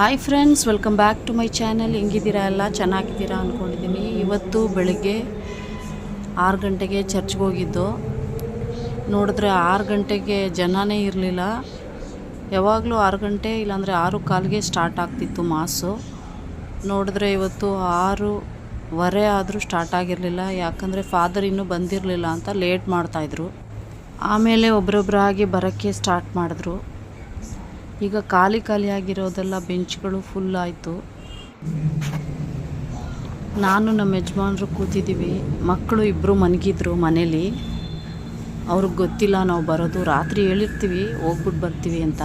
Hi friends welcome back to my channel ಹೆಂಗಿದ್ದೀರಾ ಎಲ್ಲ? ಚೆನ್ನಾಗಿದ್ದೀರಾ ಅಂದ್ಕೊಂಡಿದ್ದೀನಿ ಇವತ್ತು ಬೆಳಗ್ಗೆ ಆರು ಗಂಟೆಗೆ ಚರ್ಚ್ಗೆ ಹೋಗಿದ್ದು. ನೋಡಿದ್ರೆ ಆರು ಗಂಟೆಗೆ ಜನನೇ ಇರಲಿಲ್ಲ. ಯಾವಾಗಲೂ ಆರು ಗಂಟೆ ಇಲ್ಲಾಂದರೆ ಆರು ಕಾಲಿಗೆ ಸ್ಟಾರ್ಟ್ ಆಗ್ತಿತ್ತು ಮಾಸು. ನೋಡಿದ್ರೆ ಇವತ್ತು ಆರೂವರೆ ಆದರೂ ಸ್ಟಾರ್ಟ್ ಆಗಿರಲಿಲ್ಲ. ಯಾಕಂದರೆ ಫಾದರ್ ಇನ್ನೂ ಬಂದಿರಲಿಲ್ಲ ಅಂತ ಲೇಟ್ ಮಾಡ್ತಾಯಿದ್ರು ಆಮೇಲೆ ಒಬ್ರೊಬ್ಬರಾಗಿ ಬರೋಕ್ಕೆ ಸ್ಟಾರ್ಟ್ ಮಾಡಿದ್ರು. ಈಗ ಖಾಲಿ ಖಾಲಿಯಾಗಿರೋದೆಲ್ಲ ಬೆಂಚ್ಗಳು ಫುಲ್ ಆಯಿತು. ನಾನು ನಮ್ಮ ಯಜಮಾನರು ಕೂತಿದ್ದೀವಿ ಮಕ್ಕಳು ಇಬ್ಬರು ಮನಗಿದ್ರು ಮನೇಲಿ. ಅವ್ರಿಗೆ ಗೊತ್ತಿಲ್ಲ ನಾವು ಬರೋದು. ರಾತ್ರಿ ಹೇಳಿರ್ತೀವಿ ಹೋಗ್ಬಿಟ್ಟು ಬರ್ತೀವಿ ಅಂತ.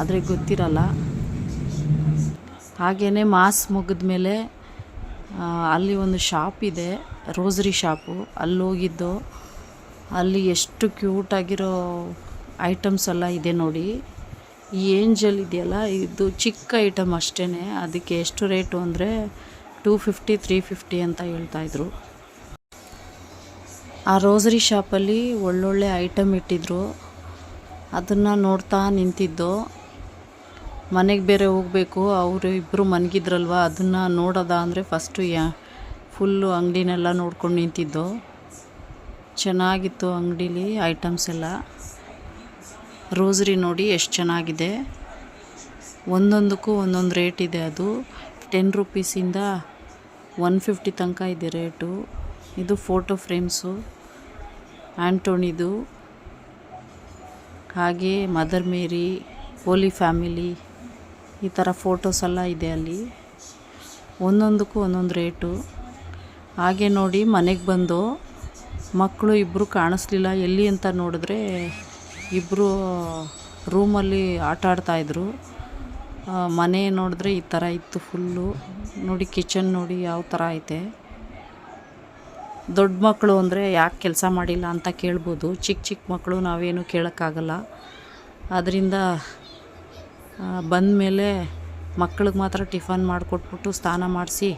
ಆದರೆ ಗೊತ್ತಿರಲ್ಲ. ಹಾಗೆಯೇ ಮಾಸ್ ಮುಗಿದ ಮೇಲೆ ಅಲ್ಲಿ ಒಂದು ಶಾಪ್ ಇದೆ, ರೋಸರಿ ಶಾಪು. ಅಲ್ಲಿ ಹೋಗಿದ್ದು ಅಲ್ಲಿ ಎಷ್ಟು ಕ್ಯೂಟಾಗಿರೋ ಐಟಮ್ಸ್ ಎಲ್ಲ ಇದೆ ನೋಡಿ. ಈ ಏಂಜಲ್ ಇದೆಯಲ್ಲ, ಇದು ಚಿಕ್ಕ ಐಟಮ್ ಅಷ್ಟೇ ಅದಕ್ಕೆ ಎಷ್ಟು ರೇಟು ಅಂದರೆ ಟೂ ಫಿಫ್ಟಿ, ತ್ರೀ ಫಿಫ್ಟಿ ಅಂತ ಹೇಳ್ತಾಯಿದ್ರು ಆ ರೋಸರಿ ಶಾಪಲ್ಲಿ ಒಳ್ಳೊಳ್ಳೆ ಐಟಮ್ ಇಟ್ಟಿದ್ರು. ಅದನ್ನು ನೋಡ್ತಾ ನಿಂತಿದ್ದು. ಮನೆಗೆ ಬೇರೆ ಹೋಗಬೇಕು, ಅವರು ಇಬ್ಬರು ಮನಗಿದ್ರಲ್ವ, ಅದನ್ನು ನೋಡೋದ ಅಂದರೆ ಫಸ್ಟು ಯಾ ಫುಲ್ಲು ಅಂಗಡಿನೆಲ್ಲ ನೋಡ್ಕೊಂಡು ನಿಂತಿದ್ದು. ಚೆನ್ನಾಗಿತ್ತು ಅಂಗಡೀಲಿ ಐಟಮ್ಸ್ ಎಲ್ಲ. ರೋಸ್ರಿ ನೋಡಿ ಎಷ್ಟು ಚೆನ್ನಾಗಿದೆ. ಒಂದೊಂದಕ್ಕೂ ಒಂದೊಂದು ರೇಟ್ ಇದೆ ಅದು. ಟೆನ್ ರುಪೀಸಿಂದ ಒನ್ ಫಿಫ್ಟಿ ತನಕ ಇದೆ ರೇಟು. ಇದು ಫೋಟೋ ಫ್ರೇಮ್ಸು. ಆ್ಯಂಟೋನಿದು ಹಾಗೆ ಮದರ್ ಮೇರಿ, ಹೋಲಿ ಫ್ಯಾಮಿಲಿ, ಈ ಥರ ಫೋಟೋಸ್ ಎಲ್ಲ ಇದೆ ಅಲ್ಲಿ. ಒಂದೊಂದಕ್ಕೂ ಒಂದೊಂದು ರೇಟು. ಹಾಗೆ ನೋಡಿ ಮನೆಗೆ ಬಂದು ಮಕ್ಕಳು ಇಬ್ಬರು ಕಾಣಿಸ್ಲಿಲ್ಲ. ಎಲ್ಲಿ ಅಂತ ನೋಡಿದ್ರೆ ಇಬ್ಬರು ರೂಮಲ್ಲಿ ಆಟ ಆಡ್ತಾಯಿದ್ರು ಮನೆ ನೋಡಿದ್ರೆ ಈ ಥರ ಇತ್ತು ಫುಲ್ಲು. ನೋಡಿ, ಕಿಚನ್ ನೋಡಿ ಯಾವ ಥರ ಐತೆ. ದೊಡ್ಡ ಮಕ್ಕಳು ಅಂದರೆ ಯಾಕೆ ಕೆಲಸ ಮಾಡಿಲ್ಲ ಅಂತ ಕೇಳ್ಬೋದು. ಚಿಕ್ಕ ಚಿಕ್ಕ ಮಕ್ಕಳು, ನಾವೇನು ಕೇಳೋಕ್ಕಾಗಲ್ಲ. ಅದರಿಂದ ಬಂದಮೇಲೆ ಮಕ್ಳಿಗೆ ಮಾತ್ರ ಟಿಫನ್ ಮಾಡಿಕೊಟ್ಬಿಟ್ಟು ಸ್ನಾನ ಮಾಡಿಸಿ,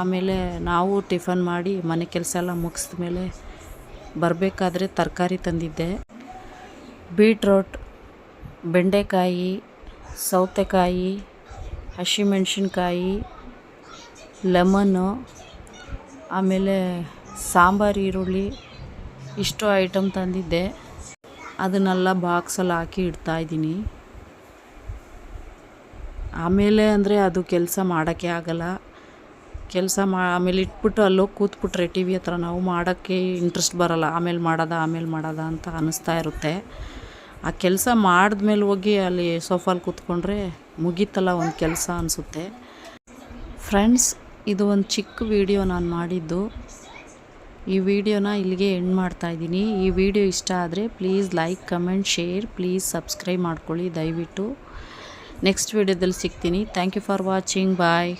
ಆಮೇಲೆ ನಾವು ಟಿಫನ್ ಮಾಡಿ ಮನೆ ಕೆಲಸ ಎಲ್ಲ ಮುಗಿಸಿದ ಮೇಲೆ ಬರಬೇಕಾದ್ರೆ ತರಕಾರಿ ತಂದಿದ್ದೆ. ಬೀಟ್ರೋಟ್, ಬೆಂಡೆಕಾಯಿ, ಸೌತೆಕಾಯಿ, ಹಸಿಮೆಣ್ಸಿನ್ಕಾಯಿ ಲೆಮನ್ನು ಆಮೇಲೆ ಸಾಂಬಾರು, ಈರುಳ್ಳಿ ಇಷ್ಟು ಐಟಮ್ ತಂದಿದ್ದೆ. ಅದನ್ನೆಲ್ಲ ಬಾಕ್ಸಲ್ಲಿ ಹಾಕಿ ಇಡ್ತಾಯಿದ್ದೀನಿ ಆಮೇಲೆ ಅಂದರೆ ಅದು ಕೆಲಸ ಮಾಡೋಕ್ಕೆ ಆಗಲ್ಲ. ಕೆಲಸ ಮಾ ಆಮೇಲೆ ಇಟ್ಬಿಟ್ಟು ಅಲ್ಲೋಗಿ ಕೂತ್ಬಿಟ್ರೆ ಟಿ ವಿ ಹತ್ರ ನಾವು ಮಾಡೋಕ್ಕೆ ಇಂಟ್ರೆಸ್ಟ್ ಬರಲ್ಲ. ಆಮೇಲೆ ಮಾಡೋದ ಆಮೇಲೆ ಮಾಡೋದ ಅಂತ ಅನ್ನಿಸ್ತಾ ಇರುತ್ತೆ. ಆ ಕೆಲಸ ಮಾಡಿದ್ಮೇಲೆ ಹೋಗಿ ಅಲ್ಲಿ ಸೋಫಾಲ್ ಕೂತ್ಕೊಂಡ್ರೆ ಮುಗೀತಲ್ಲ ಒಂದು ಕೆಲಸ ಅನಿಸುತ್ತೆ. ಫ್ರೆಂಡ್ಸ್ ಇದು ಒಂದು ಚಿಕ್ಕ ವಿಡಿಯೋ ನಾನು ಮಾಡಿದ್ದು. ಈ ವಿಡಿಯೋನ ಇಲ್ಲಿಗೆ ಎಂಡ್ ಮಾಡ್ತಾ ಇದ್ದೀನಿ. ಈ ವಿಡಿಯೋ ಇಷ್ಟ ಆದರೆ please like comment share please subscribe ಮಾಡ್ಕೊಳ್ಳಿ ದಯವಿಟ್ಟು. ನೆಕ್ಸ್ಟ್ ವಿಡಿಯೋದಲ್ಲಿ ಸಿಗ್ತೀನಿ. Thank you for watching bye